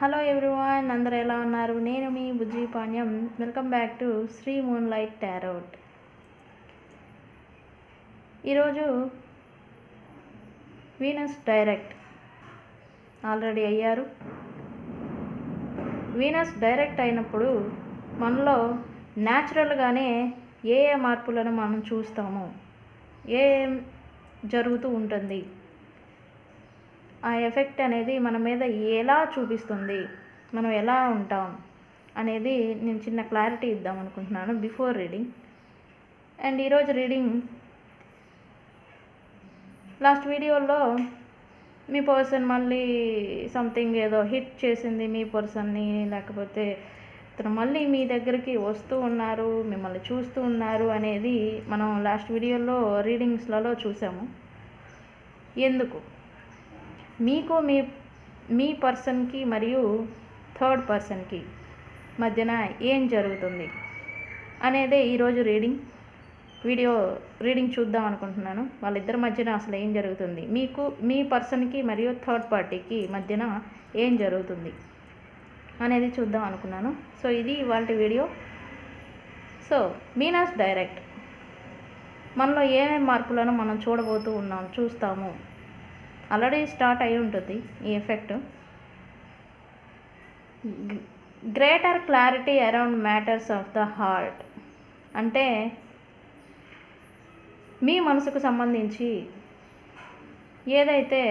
Hello everyone అందరూ ఎలా ఉన్నారు? నేను మీ Bujji Panyam. Welcome back to Sri moonlight tarot ఈరోజు వీనస్ డైరెక్ట్ ఆల్రెడీ అయ్యారు. వీనస్ డైరెక్ట్ అయినప్పుడు మనలో న్యాచురల్గానే ఏ ఏ మార్పులను మనం చూస్తాము ఏ జరుగుతూ ఉంటుంది ఆ ఎఫెక్ట్ అనేది మన మీద ఎలా చూపిస్తుంది? మనం ఎలా ఉంటాం? అనేది నేను చిన్న క్లారిటీ ఇద్దాం అనుకుంటున్నాను బిఫోర్ రీడింగ్. అండ్ ఈరోజు రీడింగ్ లాస్ట్ వీడియోలో మీ పర్సన్ మళ్ళీ సంథింగ్ ఏదో హిట్ చేసింది మీ పర్సన్ని లేకపోతే అతను మళ్ళీ మీ దగ్గరికి వస్తూ ఉన్నారు మిమ్మల్ని చూస్తూ ఉన్నారు అనేది మనం లాస్ట్ వీడియోలో రీడింగ్స్లలో చూసాము. ఎందుకు? మీకు మీ మీ పర్సన్కి మరియు థర్డ్ పర్సన్కి మధ్యన ఏం జరుగుతుంది అనేదే ఈరోజు రీడింగ్. వీడియో రీడింగ్ చూద్దాం అనుకుంటున్నాను. వాళ్ళిద్దరి మధ్యన అసలు ఏం జరుగుతుంది? మీకు మీ పర్సన్కి మరియు థర్డ్ పార్టీకి మధ్యన ఏం జరుగుతుంది అనేది చూద్దాం అనుకున్నాను. సో ఇది ఇవాళ వీడియో. So Meena's direct. మనలో ఏమేమి మార్పులను మనం చూడబోతూ ఉన్నాం చూస్తాము ఆల్రెడీ స్టార్ట్ అయి ఉంటుంది ఈ effect. Greater clarity around matters of the heart. అంటే మీ మనసుకు సంబంధించి ఏదైతే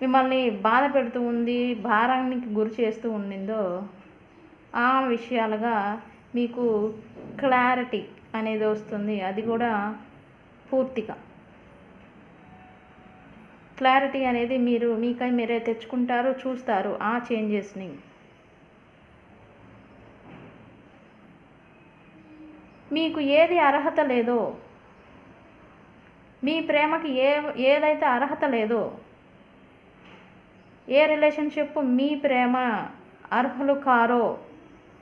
మిమ్మల్ని బాధ పెడుతూ ఉంది భారానికి గురి చేస్తూ ఉండిందో ఆ విషయాలుగా మీకు క్లారిటీ అనేది వస్తుంది. అది కూడా పూర్తిగా. క్లారిటీ అనేది మీరు మీకై మీరే తెచ్చుకుంటారు చూస్తారు ఆ చేంజెస్ని మీకు ఏది అర్హత లేదో మీ ప్రేమకి ఏ ఏదైతే అర్హత లేదో ఏ రిలేషన్షిప్ మీ ప్రేమ అర్హులు కారో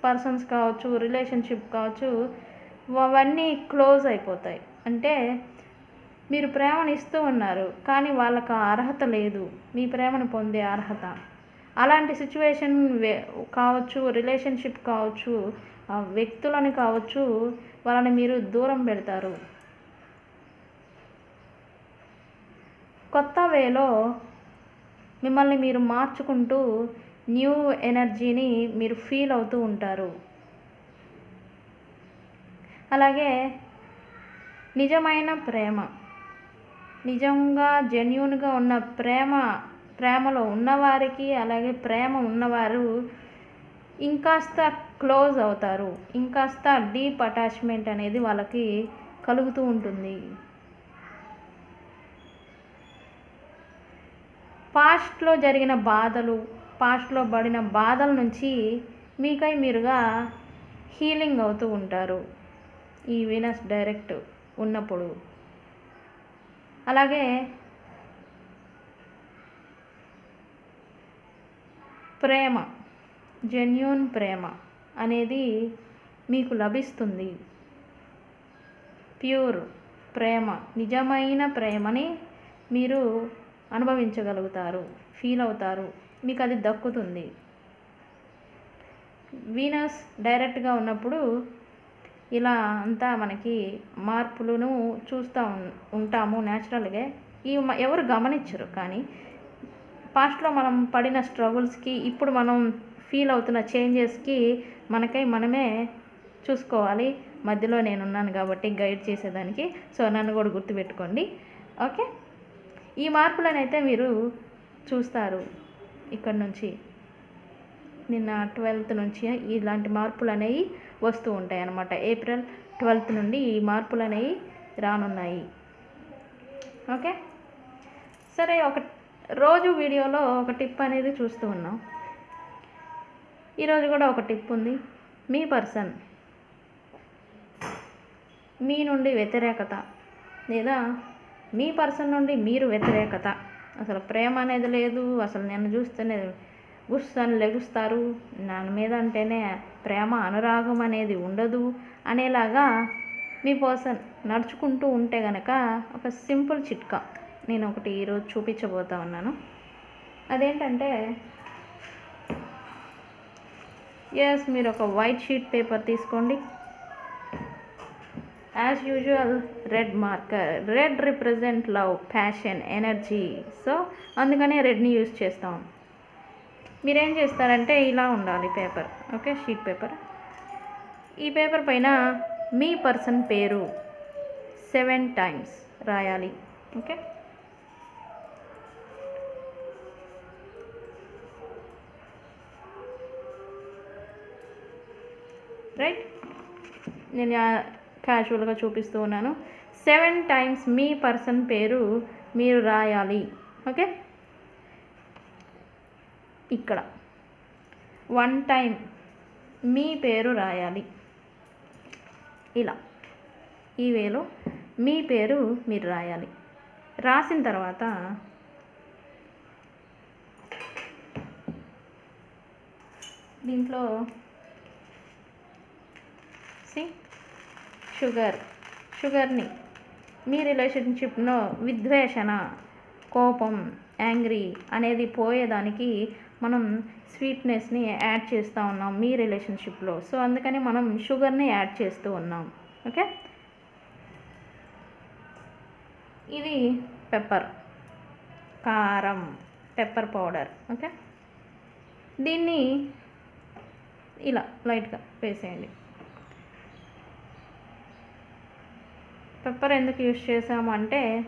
పర్సన్స్ కావచ్చు రిలేషన్షిప్ కావచ్చు అవన్నీ క్లోజ్ అయిపోతాయి. అంటే మీరు ప్రేమను ఇస్తూ ఉన్నారు కానీ వాళ్ళకు ఆ అర్హత లేదు. మీ ప్రేమను పొందే అర్హత. అలాంటి సిచ్యువేషన్ కావచ్చు రిలేషన్షిప్ కావచ్చు ఆ కావచ్చు వాళ్ళని మీరు దూరం పెడతారు. కొత్త వేలో మిమ్మల్ని మీరు మార్చుకుంటూ న్యూ ఎనర్జీని మీరు ఫీల్ అవుతూ ఉంటారు. అలాగే నిజమైన ప్రేమ. నిజంగా జెన్యున్గా ఉన్న ప్రేమ ప్రేమలో ఉన్నవారికి అలాగే ప్రేమ ఉన్నవారు ఇంకాస్త క్లోజ్ అవుతారు. ఇంకాస్త డీప్ అటాచ్మెంట్ అనేది వాళ్ళకి కలుగుతూ ఉంటుంది. పాస్ట్లో జరిగిన బాధలు పాస్ట్లో పడిన బాధల నుంచి మీకై మీరుగా హీలింగ్ అవుతూ ఉంటారు. ఈ వీనస్ డైరెక్ట్ ఉన్నప్పుడు. అలాగే ప్రేమ జెన్యున్ ప్రేమ అనేది మీకు లభిస్తుంది. ప్యూర్ ప్రేమ నిజమైన ప్రేమని మీరు అనుభవించగలుగుతారు ఫీల్ అవుతారు మీకు అది దక్కుతుంది. వీనస్ డైరెక్ట్గా ఉన్నప్పుడు ఇలా అంతా మనకి మార్పులను చూస్తూ ఉంటాము న్యాచురల్గా ఈ ఎవరు గమనించరు కానీ పాస్ట్లో మనం పడిన స్ట్రగుల్స్కి ఇప్పుడు మనం ఫీల్ అవుతున్న చేంజెస్కి మనకై మనమే చూసుకోవాలి. మధ్యలో నేనున్నాను కాబట్టి గైడ్ చేసేదానికి సో నన్ను కూడా గుర్తుపెట్టుకోండి. ఓకే? ఈ మార్పులనైతే మీరు చూస్తారు ఇక్కడ నుంచి. నిన్న ట్వెల్త్ నుంచి ఇలాంటి మార్పులు అనేవి వస్తూ ఉంటాయి అన్నమాట. ఏప్రిల్ ట్వెల్త్ నుండి ఈ మార్పులు అనేవి రానున్నాయి. ఓకే? సరే ఒక రోజు వీడియోలో ఒక టిప్ అనేది చూస్తూ ఉన్నాం. ఈరోజు కూడా ఒక టిప్ ఉంది. మీ పర్సన్ మీ నుండి వ్యతిరేకత లేదా మీ పర్సన్ నుండి మీరు వ్యతిరేకత. అసలు ప్రేమ అనేది లేదు అసలు నన్ను చూస్తేనే గుస్సని లెగుస్తారు. నా మీద అంటేనే ప్రేమ అనురాగం అనేది ఉండదు అనేలాగా మీ పర్సన్ నడుచుకుంటూ ఉంటే గనక ఒక సింపుల్ చిట్కా నేను ఒకటి ఈరోజు చూపించబోతా ఉన్నాను. అదేంటంటే ఎస్ మీరు ఒక వైట్ షీట్ పేపర్ తీసుకోండి. As usual red marker red represent love passion energy so అందుకనే రెడ్ని యూజ్ చేస్తాం. మీరేం చేస్తారంటే ఇలా ఉండాలి పేపర్ ఓకే? Sheet paper. ఈ పేపర్ పైన మీ పర్సన్ పేరు సెవెన్ టైమ్స్ రాయాలి ఓకే? రైట్? నేను క్యాజువల్గా చూపిస్తూ ఉన్నాను. సెవెన్ టైమ్స్ మీ పర్సన్ పేరు మీరు రాయాలి ఓకే? ఇక్కడ. వన్ టైం మీ పేరు రాయాలి. ఇలా. ఈ వేలో మీ పేరు మీరు రాయాలి. రాసిన తర్వాత దీంట్లో సి షుగర్. షుగర్ని మీ రిలేషన్షిప్లో విద్వేషణ కోపం యాంగ్రీ అనేది పోయేదానికి మనం స్వీట్నెస్ని యాడ్ చేస్తూ ఉన్నాం మీ రిలేషన్షిప్లో సో అందుకని మనం షుగర్ని యాడ్ చేస్తూ ఉన్నాం. ఓకే? ఇది పెప్పర్ కారం. Pepper powder okay? దీన్ని ఇలా లైట్గా వేసేయండి. పెప్పర్ ఎందుకు యూజ్ చేసామంటే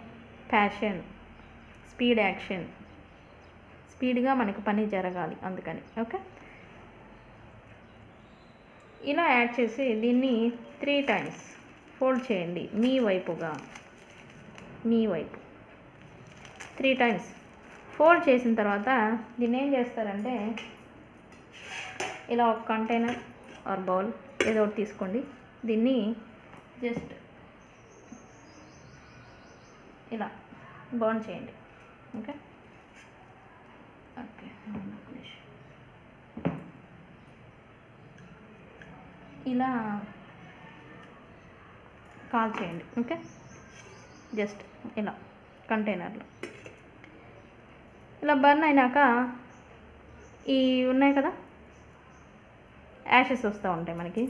ప్యాషన్ స్పీడ్ యాక్షన్ స్పీడ్గా మనకు పని జరగాలి అందుకని. ఓకే? ఇలా యాడ్ చేసి దీన్ని త్రీ టైమ్స్ ఫోల్డ్ చేయండి. మీ వైపుగా. మీ వైపు. త్రీ టైమ్స్ ఫోల్డ్ చేసిన తర్వాత దీన్ని ఏం చేస్తారంటే ఇలా ఒక కంటైనర్ ఆర్ బౌల్ ఏదో ఒకటి తీసుకోండి. దీన్ని జస్ట్ ఇలా బర్న్ చేయండి. ఓకే? ఇలా కాల్ చేయండి ఓకే? జస్ట్ ఇలా కంటైనర్లో. ఇలా బర్న్ అయినాక ఈ ఉన్నాయి కదా? యాషెస్ వస్తూ ఉంటాయి మనకి.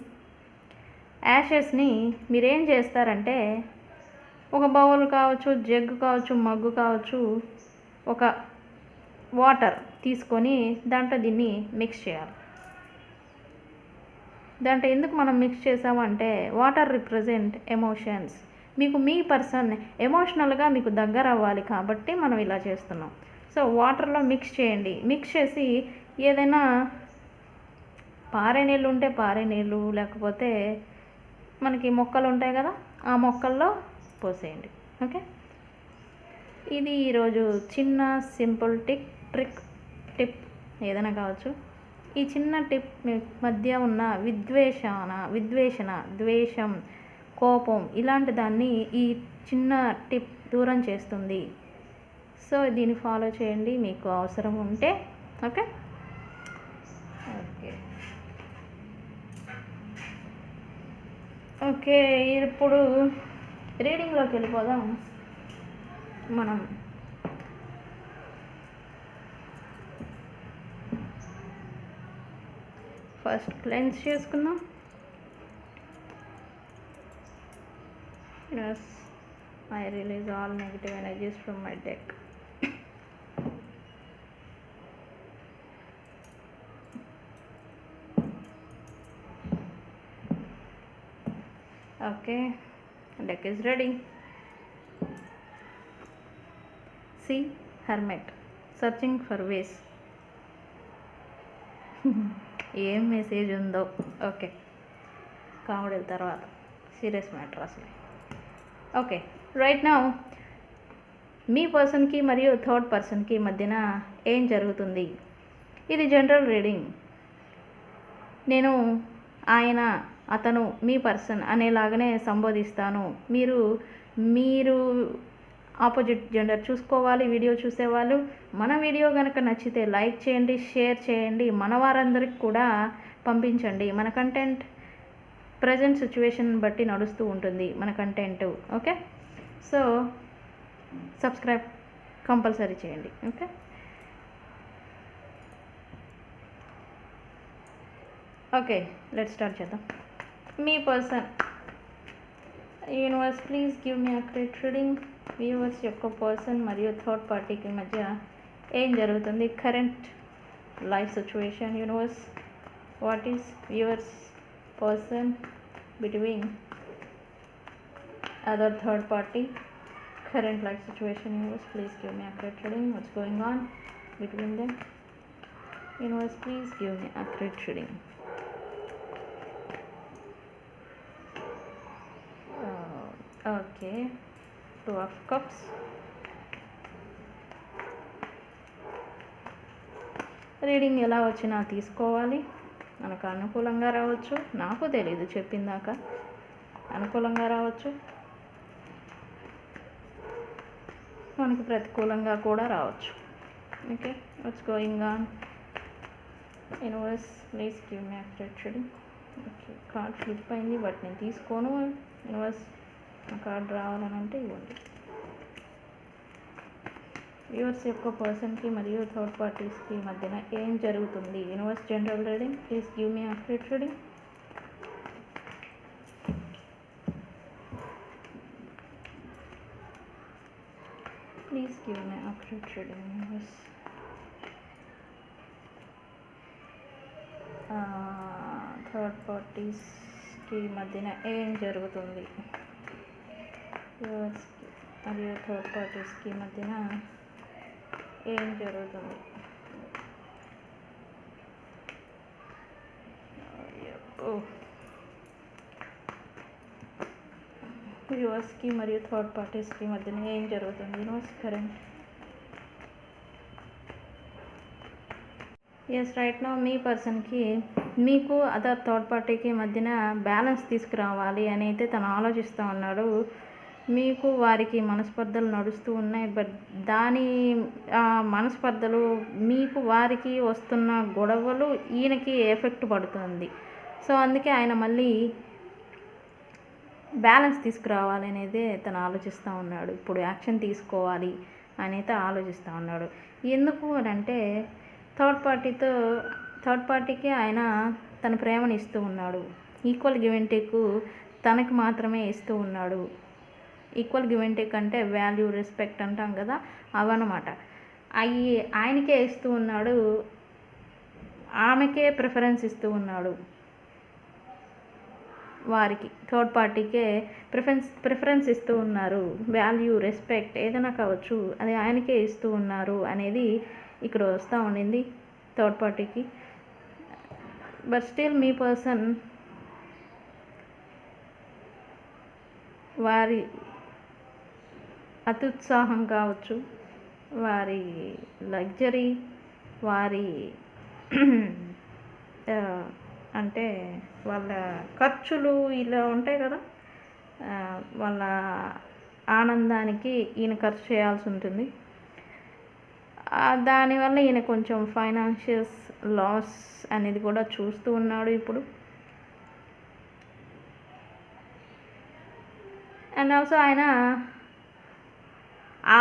యాషెస్ని మీరేం చేస్తారంటే ఒక బౌల్ కావచ్చు జగ్గు కావచ్చు మగ్గు కావచ్చు ఒక వాటర్ తీసుకొని దాంట్లో దీన్ని మిక్స్ చేయాలి. దాంట్లో ఎందుకు మనం మిక్స్ చేసామంటే వాటర్ రిప్రజెంట్ ఎమోషన్స్ మీకు మీ పర్సన్ ఎమోషనల్గా మీకు దగ్గర అవ్వాలి కాబట్టి మనం ఇలా చేస్తున్నాం. సో వాటర్లో మిక్స్ చేయండి. మిక్స్ చేసి ఏదైనా పారే నీళ్ళు ఉంటే పారే నీళ్ళు లేకపోతే మనకి మొక్కలు ఉంటాయి కదా ఆ మొక్కల్లో పోసేయండి. ఓకే ఇది ఈరోజు చిన్న సింపుల్ టిక్ ట్రిక్ టిప్ ఏదైనా కావచ్చు. ఈ చిన్న టిప్ మీ మధ్య ఉన్న విద్వేషణ విద్వేషణ ద్వేషం కోపం ఇలాంటి దాన్ని ఈ చిన్న టిప్ దూరం చేస్తుంది. సో దీన్ని ఫాలో చేయండి. మీకు అవసరం ఉంటే ఓకే? ఓకే. ఓకే ఇప్పుడు రీడింగ్లోకి వెళ్ళిపోదాం. మనం ఫస్ట్ క్లెన్స్ చేసుకుందాం yes I release all negative energies from my deck okay deck is ready see hermit searching for ways ఏం మెసేజ్ ఉందో. ఓకే కామెడీ తర్వాత. సీరియస్ మ్యాటర్ అసలు. ఓకే రైట్ నౌ మీ పర్సన్కి మరియు థర్డ్ పర్సన్కి మధ్యన ఏం జరుగుతుంది? ఇది జనరల్ రీడింగ్ నేను ఆయన అతను మీ పర్సన్ అనేలాగానే సంబోధిస్తాను. మీరు మీరు ఆపోజిట్ జెండర్ చూసుకోవాలి వీడియో చూసేవాళ్ళు. మన వీడియో కనుక నచ్చితే లైక్ చేయండి షేర్ చేయండి మన వారందరికి కూడా పంపించండి. మన కంటెంట్ ప్రజెంట్ సిచ్యువేషన్ బట్టి నడుస్తూ ఉంటుంది మన content okay? So subscribe compulsory చేయండి ఓకే? ఓకే లెట్ స్టార్ట్ చేద్దాం. మీ person universe please give me accurate reading viewers యొక్క పర్సన్ మరియు థర్డ్ పార్టీకి మధ్య ఏం జరుగుతుంది current life situation universe what is viewers person between other third party current life situation universe please give me accurate reading what's going on between them universe please give me accurate reading uh, okay Two of cups reading ఎలా వచ్చినా తీసుకోవాలి. మనకు అనుకూలంగా రావచ్చు. నాకు తెలియదు చెప్పిందాక. అనుకూలంగా రావచ్చు. మనకు ప్రతికూలంగా కూడా రావచ్చు. Okay what's going on universe please give me accurate okay card flip అయింది బట్ నేను తీసుకోను. యూనివర్స్ కార్డ్ రావాలని అంటే ఇవ్వండి. వ్యూవర్స్ యొక్క పర్సన్కి మరియు థర్డ్ పార్టీస్కి మధ్యన ఏం జరుగుతుంది? Universe general reading please give me accurate reading. Please give me accurate reading universe. Third పార్టీస్కి మధ్యన ఏం జరుగుతుంది? వ్యూవర్స్కి మరియు థర్డ్ పార్టీస్కి మధ్యన ఏం జరుగుతుంది? ఓ వ్యూవర్స్కి మరియు థర్డ్ పార్టీస్కి మధ్యన ఏం జరుగుతుంది? Universe current. Yes right no మీ పర్సన్కి మీకు అదర్ థర్డ్ పార్టీకి మధ్యన బ్యాలెన్స్ తీసుకురావాలి అని అయితే తను ఆలోచిస్తూ ఉన్నాడు. మీకు వారికి మనస్పర్ధలు నడుస్తూ ఉన్నాయి బట్ దాని ఆ మనస్పర్ధలు మీకు వారికి వస్తున్న గొడవలు ఈయనకి ఎఫెక్ట్ పడుతుంది. సో అందుకే ఆయన మళ్ళీ బ్యాలెన్స్ తీసుకురావాలి అనేది తను ఆలోచిస్తూ ఉన్నాడు. ఇప్పుడు యాక్షన్ తీసుకోవాలి అని ఆలోచిస్తూ ఉన్నాడు. ఎందుకు అని అంటే థర్డ్ పార్టీతో థర్డ్ పార్టీకి ఆయన తన ప్రేమను ఇస్తూ ఉన్నాడు. ఈక్వల్ గివెంటేకు తనకు మాత్రమే ఇస్తూ ఉన్నాడు. ఈక్వల్ గివ్ అండ్ టేక్ అంటే వాల్యూ రెస్పెక్ట్ అంటాం కదా అవన్నమాట. అవి ఆయనకే ఇస్తూ ఉన్నాడు ఆమెకే ప్రిఫరెన్స్ ఇస్తూ ఉన్నాడు వారికి. థర్డ్ పార్టీకే ప్రిఫరెన్స్ ప్రిఫరెన్స్ ఇస్తూ ఉన్నారు. వాల్యూ రెస్పెక్ట్ ఏదైనా కావచ్చు అది ఆయనకే ఇస్తూ ఉన్నారు అనేది ఇక్కడ వస్తూ ఉండింది థర్డ్ పార్టీకి బట్ స్టిల్ మీ పర్సన్ వారి అత్యుత్సాహం కావచ్చు. వారి లగ్జరీ వారి అంటే వాళ్ళ ఖర్చులు ఇలా ఉంటాయి కదా. వాళ్ళ ఆనందానికి ఈయన ఖర్చు చేయాల్సి ఉంటుంది. దానివల్ల ఈయన కొంచెం ఫైనాన్షియస్ లాస్ అనేది కూడా చూస్తూ ఉన్నాడు ఇప్పుడు. అండ్ ఆల్సో ఆయన ఆ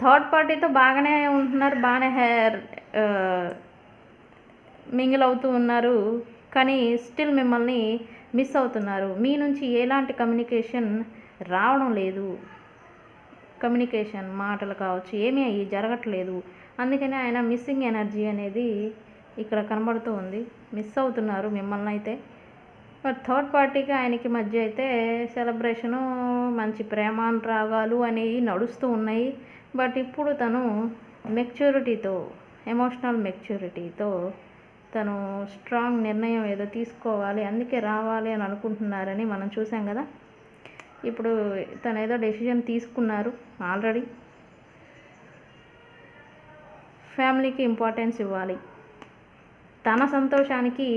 థర్డ్ పార్టీతో బాగానే ఉంటున్నారు బాగానే హెయిర్ మింగిల్ అవుతూ ఉన్నారు. కానీ స్టిల్ మిమ్మల్ని మిస్ అవుతున్నారు. మీ నుంచి ఎలాంటి కమ్యూనికేషన్ రావడం లేదు. కమ్యూనికేషన్ మాటలు కావచ్చు ఏమీ అయ్యి జరగట్లేదు. అందుకని ఆయన మిస్సింగ్ ఎనర్జీ అనేది ఇక్కడ కనబడుతూ ఉంది. మిస్ అవుతున్నారు మిమ్మల్ని అయితే బట్ థర్డ్ పార్టీకి ఆయనకి మధ్య అయితే సెలబ్రేషను మంచి ప్రేమానురాగాలు అనేవి నడుస్తూ ఉన్నాయి. బట్ ఇప్పుడు తను మెచ్యూరిటీతో ఎమోషనల్ మెచ్యూరిటీతో తను స్ట్రాంగ్ నిర్ణయం ఏదో తీసుకోవాలి అందుకే రావాలి అని అనుకుంటున్నారని మనం చూసాం కదా. ఇప్పుడు తను ఏదో డెసిషన్ తీసుకున్నారు ఆల్రెడీ. ఫ్యామిలీకి ఇంపార్టెన్స్ ఇవ్వాలి. తన సంతోషానికి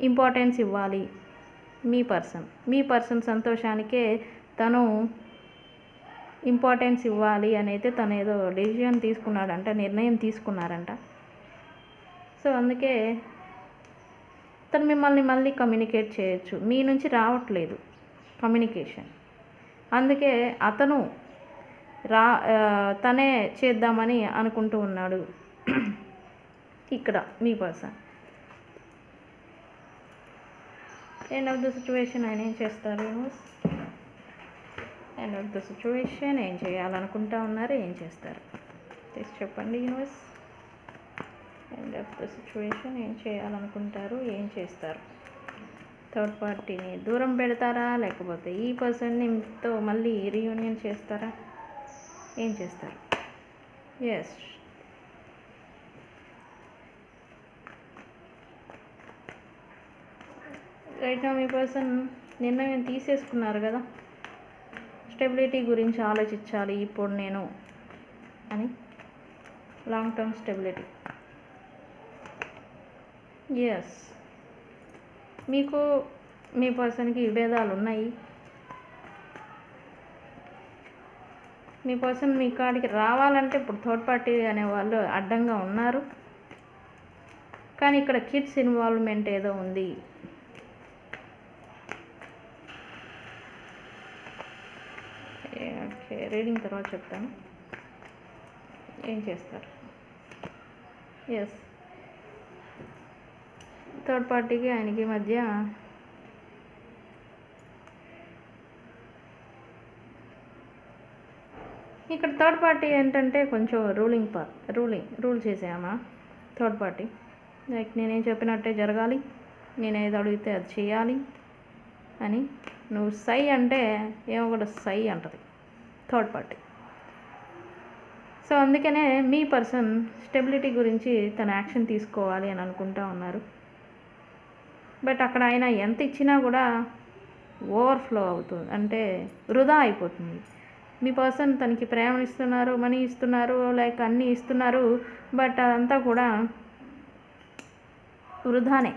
ఇంపార్టెన్స్ ఇవ్వాలి. మీ పర్సన్. మీ పర్సన్ సంతోషానికే తను ఇంపార్టెన్స్ ఇవ్వాలి అని అయితే తను ఏదో డెసిషన్ తీసుకున్నాడంట నిర్ణయం తీసుకున్నారంట. సో అందుకే తను మిమ్మల్ని మళ్ళీ కమ్యూనికేట్ చేయొచ్చు. మీ నుంచి రావట్లేదు కమ్యూనికేషన్. అందుకే అతను రా తనే చేద్దామని అనుకుంటూ ఉన్నాడు. ఇక్కడ మీ person. End of the situation ఆయన ఏం చేస్తారు? ఎండ్ ఆఫ్ ద సిచ్యువేషన్ ఏం చేయాలనుకుంటా ఉన్నారు ఏం చేస్తారు? తీసి చెప్పండి universe end of the situation ఏం చేయాలనుకుంటారు ఏం చేస్తారు? థర్డ్ పార్టీని దూరం పెడతారా? లేకపోతే ఈ పర్సన్నితో మళ్ళీ రీయూనియన్ చేస్తారా? ఏం చేస్తారు? ఎస్ రైట్ మీ పర్సన్ నిర్ణయం తీసేసుకున్నారు కదా? స్టెబిలిటీ గురించి ఆలోచించాలి ఇప్పుడు నేను అని. లాంగ్ టర్మ్ స్టెబిలిటీ ఎస్ మీకు మీ పర్సన్కి విభేదాలు ఉన్నాయి. మీ పర్సన్ మీ కాడికి రావాలంటే ఇప్పుడు థర్డ్ పార్టీ అనే వాళ్ళు అడ్డంగా ఉన్నారు. కానీ ఇక్కడ కిడ్స్ ఇన్వాల్వ్మెంట్ ఏదో ఉంది ఓకే రీడింగ్ తర్వాత చెప్తాను. ఏం చేస్తారు? ఎస్ థర్డ్ పార్టీకి ఆయనకి మధ్య ఇక్కడ థర్డ్ పార్టీ ఏంటంటే కొంచెం రూలింగ్ పార్ రూలింగ్ రూల్ చేసామా థర్డ్ పార్టీ. లైక్ నేనేం చెప్పినట్టే జరగాలి నేను ఏది అడిగితే అది చేయాలి అని. నువ్వు సై అంటే ఏమో కూడా సై అంటది. Third party. సో అందుకనే మీ పర్సన్ స్టెబిలిటీ గురించి తన యాక్షన్ తీసుకోవాలి అని అనుకుంటా ఉన్నారు. బట్ అక్కడ ఆయన ఎంత ఇచ్చినా కూడా ఓవర్ఫ్లో అవుతుంది అంటే వృధా అయిపోతుంది. మీ పర్సన్ తనకి ప్రేమ ఇస్తున్నారు మనీ ఇస్తున్నారు లైక్ అన్నీ ఇస్తున్నారు బట్ అదంతా కూడా వృధానే.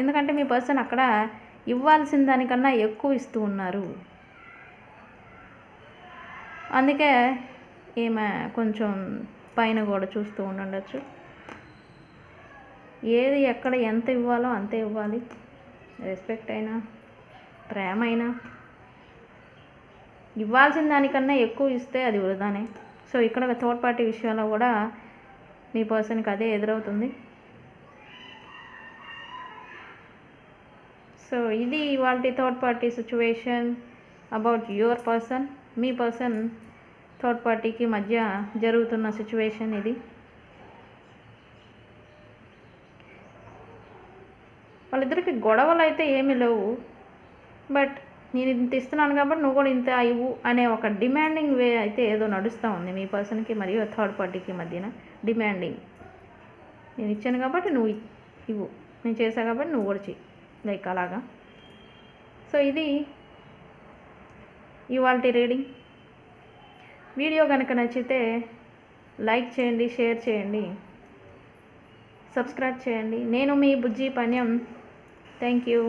ఎందుకంటే మీ పర్సన్ అక్కడ ఇవ్వాల్సిన దానికన్నా ఎక్కువ ఇస్తూ ఉన్నారు. అందుకే ఈమె కొంచెం పైన కూడా చూస్తూ ఉండొచ్చు ఏది ఎక్కడ ఎంత ఇవ్వాలో అంతే ఇవ్వాలి. రెస్పెక్ట్ అయినా ప్రేమ అయినా. ఇవ్వాల్సిన దానికన్నా ఎక్కువ ఇస్తే అది వృధానే. సో ఇక్కడ థర్డ్ పార్టీ విషయంలో కూడా మీ పర్సన్కి అదే ఎదురవుతుంది. సో ఇది ఇవాళ third party situation about your person me person third పార్టీకి మధ్య జరుగుతున్న సిచ్యువేషన్ ఇది? వాళ్ళిద్దరికి గొడవలు అయితే ఏమీ లేవు. బట్ నేను ఇంత ఇస్తున్నాను కాబట్టి నువ్వు కూడా ఇంత ఇవ్వు అనే ఒక డిమాండింగ్ వే అయితే ఏదో నడుస్తూ ఉంది మీ పర్సన్కి మరియు థర్డ్ పార్టీకి మధ్యన డిమాండింగ్. నేను ఇచ్చాను కాబట్టి నువ్వు ఇవ్వు. నేను చేశాను కాబట్టి నువ్వు కూడా చెయ్యి లైక్ అలాగా. సో ఇది ఇవాళ రీడింగ్. వీడియో కనుక నచ్చితే లైక్ చేయండి షేర్ చేయండి సబ్స్క్రైబ్ చేయండి. నేను మీ బుజ్జి పన్యం. Thank you.